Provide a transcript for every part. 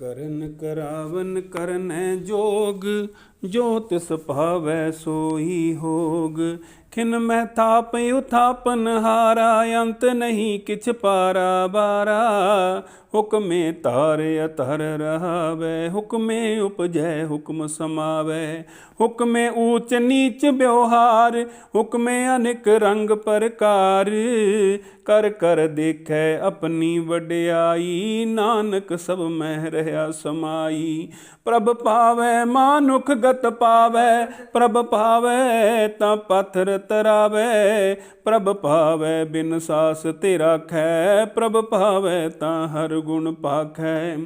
ਕਰਨ ਕਰਾਵਨ ਕਰਨੈ ਜੋਗ, ਜੋ ਤਿਸ ਭਾਵੈ ਸੋਈ ਹੋਗ। ਖਿਨ ਮੈਂ ਥਾਪ, ਉਥਾਪਨ ਹਾਰਾ, ਅੰਤ ਨਹੀਂ ਕਿਛ ਪਾਰਾ ਬਾਰਾ। ਹੁਕਮੇ ਧਾਰ ਅਤਰ ਰਹਾਵੇ, ਹੁਕਮੇ ਉਪਜੈ, ਹੁਕਮ ਸਮਾਵੇ। ਹੁਕਮੇ ਊਚ ਨੀਚ ਵਿਵਹਾਰ, ਹੁਕਮੇ ਅਨਿਕ ਰੰਗ ਪ੍ਰਕਾਰ। ਕਰ ਕਰ ਦੇਖੈ ਆਪਣੀ ਵਡਿਆਈ, ਨਾਨਕ ਸਭ ਮਹਿ ਰਹਾ। ਸਮਾਈ। ਪ੍ਰਭ ਪਾਵੈ, ਮਾਨੁਖ ਗਤ ਪਾਵੈ, ਪ੍ਰਭ ਪਾਵੈ ਤਾਂ ਪੱਥਰ ਤਰਾਵੈ। ਪ੍ਰਭ ਪਾਵੈ, ਬਿਨ ਸਾਸ ਤੇ ਰਾਖੈ, ਪ੍ਰਭ ਪਾਵੈ ਤਾਂ ਹਰ ਗੁਣ ਪਾਖੈ।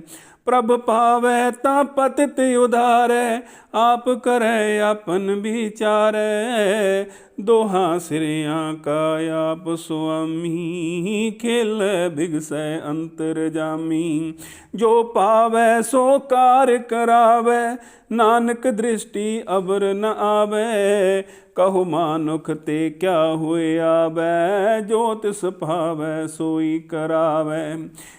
ਪ੍ਰਭ ਪਾਵੈ ਤਾਂ ਪਤਿਤ ਉਧਾਰੈ, ਆਪ ਕਰੈ ਆਪਨ ਵਿਚਾਰੈ। ਦੋਹਾਂ ਸਿਰਿਆਂ ਕਾ ਆਪ ਸੁਆਮੀ, ਖੇਲ ਬਿਗਸੈ ਅੰਤਰ ਜਾਮੀ। ਜੋ ਪਾਵੈ ਸੋ ਕਾਰ ਕਰਾਵੈ, ਨਾਨਕ ਦ੍ਰਿਸ਼ਟੀ ਅਬਰ ਨ ਆਵੈ। ਕਹੋ ਮਾਨੁਖ ਤੇ ਕਿਆ ਹੋਇਆ ਬੈ ਜੋ ਤਿਸ ਭਾਵੈ ਸੋਈ ਕਰਾਵੈ।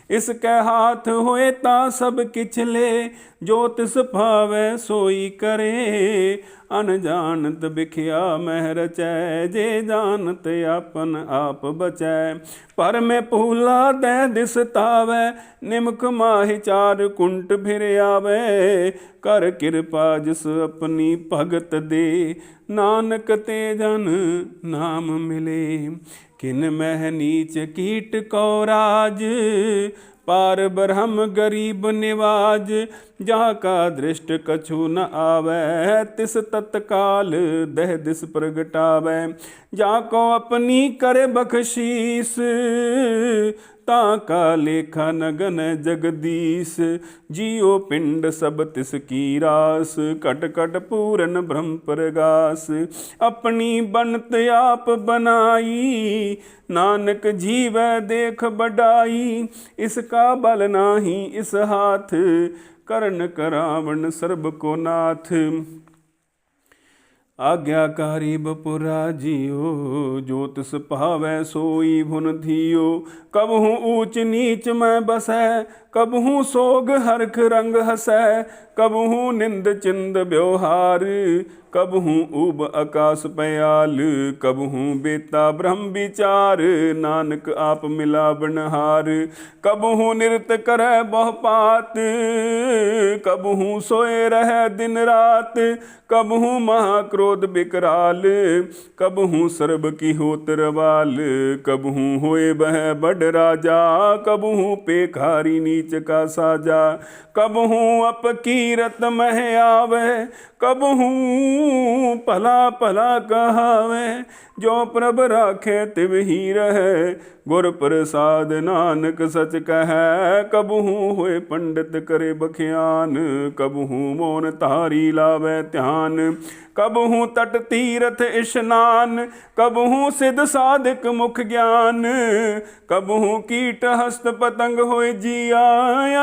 ਇਸ ਕੈ ਹਾਥ ਹੋਏ ਤਾਂ ਸਭ ਕਿਛ ਲੈ ਜੋ ਤਿਸ ਭਾਵੈ ਸੋਈ ਕਰੇ। ਅਨਜਾਣਤ ਵਿਖਿਆ ਮਹਿ ਰਚੈ ਜੇ ਜਾਣਤ ਆਪਨ ਆਪ ਬਚੈ। ਪਰ ਮੈਂ ਭੂਲਾ ਦੇ ਦਿਸਤਾਵੈ ਨਿਮਕ ਮਾਹਿ ਚਾਰ ਕੁੰਟ ਫਿਰ ਆਵੈ ਕਰ ਕਿਰਪਾ ਜਿਸ ਆਪਣੀ ਭਗਤ ਦੇ, ਨਾਨਕ ਤੇ ਜਨ ਨਾਮ ਮਿਲੇ। ਕਿਨ ਮਹਿ ਨੀਚ ਕੀਟ ਕੋ ਰਾਜ ਪਾਰ ਬ੍ਰਹਮ ਗਰੀਬ ਨਿਵਾਜ ਜਾ ਕਾ ਦ੍ਰਿਸ਼ਟ ਕਛੂ ਨ ਆਵੈ, ਤਿਸ ਤਤਕਾਲ ਦਹਿ ਦਿਸ ਪ੍ਰਗਟਾਵੈ। ਜਾ ਕੋ ਆਪਣੀ ਕਰੇ ਬਖਸ਼ੀਸ ਤਾਂ ਕਾ ਲੇਖਾ ਨਗਨ ਜਗਦੀਸ਼, ਜੀਉ ਪਿੰਡ ਸਭ ਤਿਸ ਕੀ ਰਾਸ, ਘਟ ਕਟ ਪੂਰਨ ਬ੍ਰਹਮ ਪ੍ਰਗਾਸ। ਆਪਣੀ ਬਣਤ ਆਪ ਬਨਾਈ ਨਾਨਕ ਜੀਵੈ ਦੇਖ ਬਡਾਈ ਇਸ ਕਾ ਬਲ ਨਾਹੀ, ਇਸ ਹਾਥ ਕਰਨ ਕਰਾਵਣ ਸਰਬ ਕੋ ਨਾਥ। ਆਗਿਆਕਾਰੀ ਬਪੁਰਾ ਜੀਓ, ਜੋ ਤਿਸ ਭਾਵੈ ਸੋਈ ਭੁਨ ਧੀਓ ਕਬਹੂ ਊਚ ਨੀਚ ਮੈਂ ਬਸੈ ਕਬਹੂ ਸੋਗ ਹਰਖ ਰੰਗ ਹਸੈ ਕਬਹੂ ਨਿੰਦ ਚਿੰਦ ਵਿਵਹਾਰ, ਕਬਹੂ ਉਬ ਆਕਾਸ ਪਿਆਲ, ਕਬਹੂ ਬੇਤਾ ਬ੍ਰਹਮ ਵਿਚਾਰ, ਨਾਨਕ ਆਪ ਮਿਲਾਵਣ ਹਾਰ ਕਬਹੂ ਨਿਰਤ ਕਰੈ ਬਹੁ ਪਾਤ, ਕਬਹੂ ਸੋਏ ਰਹਿ ਦਿਨ ਰਾਤ, ਕਬਹੂ ਮਹਾ ਕ੍ਰੋਧ ਬਿਕਰਾਲ, ਕਬਹੂ ਸਰਬ ਕੀ ਹੋਤ ਰਵਾਲ, ਕਬਹੂ ਹੋਏ ਬਹਿ ਬੜ ਰਾਜਾ, ਕਬਹੂ ਪੇਖਾਰੀ ਨੀਚ ਕਾ ਸਾਜਾ। ਕਬਹੂ ਅਪਕੀਰਤ ਮਹਿ ਆਵੇ, ਕਬਹੂ ਭਲਾ ਭਲਾ ਕਹਾਵੇ। ਜੋ ਪ੍ਰਭ ਰਾਖੇ ਤਿਵ ਹੀ ਰਹੈ, ਗੁਰ ਪ੍ਰਸਾਦ ਨਾਨਕ ਸਚ ਕਹੈ, ਕਬਹੂ ਹੋਏ ਪੰਡਿਤ ਕਰੇ ਬਖਿਆਨ। ਕਬਹੂ ਮੋਨ ਧਾਰੀ ਲਾਵੇ ਧਿਆਨ। ਕਬਹੂ ਤਟ ਤੀਰਥ ਇਸ਼ਨਾਨ। ਕਬਹੂ ਸਿਧ ਸਾਧਕ ਮੁਖ ਗਿਆਨ। ਕਬਹੂ ਕੀਟ ਹਸਤ ਪਤੰਗ ਹੋਏ ਜੀਆ,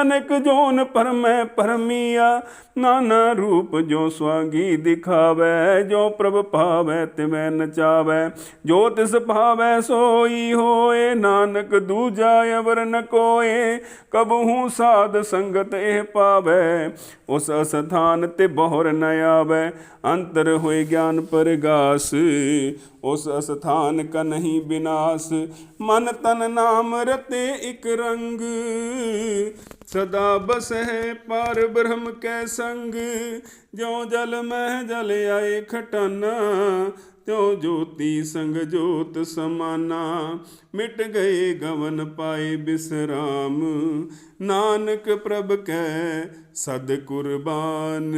ਅਨੇਕ ਜੋਨ ਪਰਮੈ ਪਰਮੀਆ। ਨਾਨਾ ਰੂਪ ਜੋ ਸਵਾਗੀ ਦਿਖਾਵੇ, ਜੋ ਪ੍ਰਭ ਭਾਵੈ ਤਿਵੈ ਨਚਾਵੇ। ਜੋ ਤਿਸ ਭਾਵੈ ਸੋਈ ਹੋਏ, ਨਾਨਕ ਦੂਜਾ ਅਵਰ ਨ ਕੋਏ। ਕਬਹੂ ਸਾਧ ਸੰਗਤ ਇਹ ਪਾਵੇ, ਉਸ ਅਸਥਾਨ ਤੇ ਬਹੁਰ ਨ ਆਵੇ। ਅੰਤਰ ਹੋਏ ਗਿਆਨ ਪਰਗਾਸ, ਉਸ ਅਸਥਾਨ ਕਾ ਨਹੀਂ ਬਿਨਾਸ਼। ਮਨ ਤਨ ਨਾਮ ਰਤੇ ਇਕ ਰੰਗ ਸਦਾ ਬਸਹਿ ਪਾਰ ਬ੍ਰਹਮ ਕੈ ਸੰਗ, ਜਿਉ ਜਲ ਮਹਿ ਜਲ ਆਏ ਖਟਾਨਾ, ਤਿਉ ਜੋਤੀ ਸੰਗ ਜੋਤ ਸਮਾਨਾ, ਮਿਟ ਗਏ ਗਵਨ ਪਾਏ ਬਿਸਰਾਮ, ਨਾਨਕ ਪ੍ਰਭ ਕੈ ਸਦ ਕੁਰਬਾਨ।